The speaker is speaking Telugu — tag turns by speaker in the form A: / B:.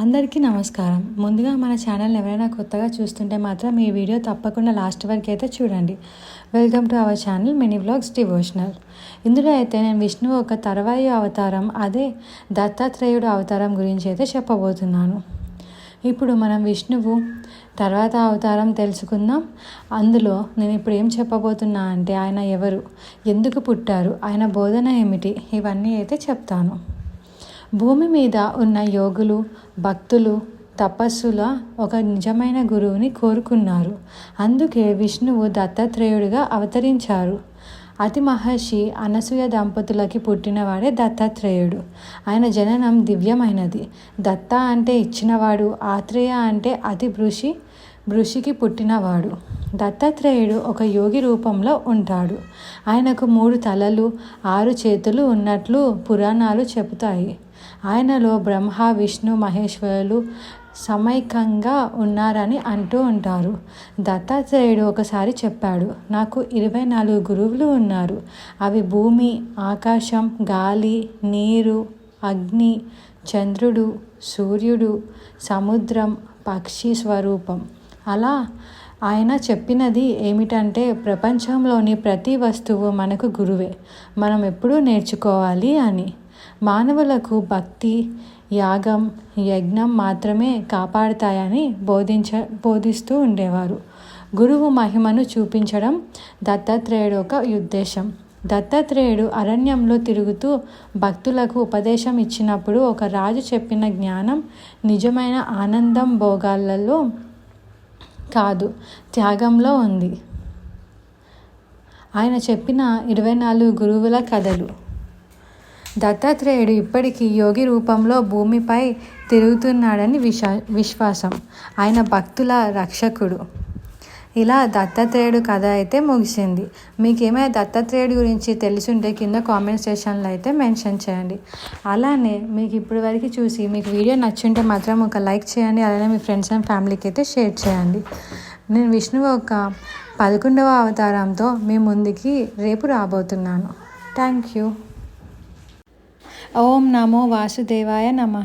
A: అందరికీ నమస్కారం. ముందుగా మన ఛానల్ ఎవరైనా కొత్తగా చూస్తుంటే మాత్రం ఈ వీడియో తప్పకుండా లాస్ట్ వరకు అయితే చూడండి. Welcome to our channel mini blogs devotional. ఇందులో అయితే నేను విష్ణువు ఒక తర్వాయి అవతారం అదే దత్తాత్రేయుడు అవతారం గురించి అయితే చెప్పబోతున్నాను. ఇప్పుడు మనం విష్ణువు తర్వాత అవతారం తెలుసుకుందాం. అందులో నేను ఇప్పుడు ఏం చెప్పబోతున్నా అంటే ఆయన ఎవరు ఎందుకు పుట్టారు ఆయన బోధన ఏమిటి ఇవన్నీ అయితే చెప్తాను. భూమి మీద ఉన్న యోగులు భక్తులు తపస్సుల ఒక నిజమైన గురువుని కోరుకున్నారు. అందుకే విష్ణువు దత్తాత్రేయుడిగా అవతరించారు. అతి మహర్షి అనసూయ దంపతులకి పుట్టినవాడే దత్తాత్రేయుడు. ఆయన జననం దివ్యమైనది. దత్త అంటే ఇచ్చినవాడు ఆత్రేయ అంటే అతి బృషి బృషికి పుట్టినవాడు. దత్తాత్రేయుడు ఒక యోగి రూపంలో ఉంటాడు. ఆయనకు మూడు తలలు ఆరు చేతులు ఉన్నట్లు పురాణాలు చెబుతాయి. ఆయనలో బ్రహ్మ విష్ణు మహేశ్వరులు సమైకంగా ఉన్నారని అంటూ ఉంటారు. దత్తాత్రేయుడు ఒకసారి చెప్పాడు నాకు ఇరవై నాలుగు గురువులు ఉన్నారు. అవి భూమి ఆకాశం గాలి నీరు అగ్ని చంద్రుడు సూర్యుడు సముద్రం పక్షి స్వరూపం. అలా ఆయన చెప్పినది ఏమిటంటే ప్రపంచంలోని ప్రతి వస్తువు మనకు గురువే. మనం ఎప్పుడూ నేర్చుకోవాలి అని. మానవులకు భక్తి యాగం యజ్ఞం మాత్రమే కాపాడుతాయని బోధించ బోధిస్తూ ఉండేవారు. గురువు మహిమను చూపించడం దత్తాత్రేయుడు ఒక ఉద్దేశం. దత్తాత్రేయుడు అరణ్యంలో తిరుగుతూ భక్తులకు ఉపదేశం ఇచ్చినప్పుడు ఒక రాజు చెప్పిన జ్ఞానం నిజమైన ఆనందం భోగాలలో కాదు త్యాగంలో ఉంది. ఆయన చెప్పిన ఇరవై నాలుగు గురువుల కథలు. దత్తాత్రేయుడు ఇప్పటికీ యోగి రూపంలో భూమిపై తిరుగుతున్నాడని విశ్వా విశ్వాసం. ఆయన భక్తుల రక్షకుడు. ఇలా దత్తాత్రేయుడు కథ అయితే ముగిసింది. మీకు ఏమైనా దత్తాత్రేయుడు గురించి తెలుసుంటే కింద కామెంట్ సెషన్లో అయితే మెన్షన్ చేయండి. అలానే మీకు ఇప్పటి వరకు చూసి మీకు వీడియో నచ్చుంటే మాత్రం ఒక లైక్ చేయండి. అలానే మీ ఫ్రెండ్స్ అండ్ ఫ్యామిలీకి అయితే షేర్ చేయండి. నేను విష్ణువు ఒక పదకొండవ అవతారంతో మీ ముందుకి రేపు రాబోతున్నాను. Thank you. ఓం నమో వాసుదేవాయ నమ.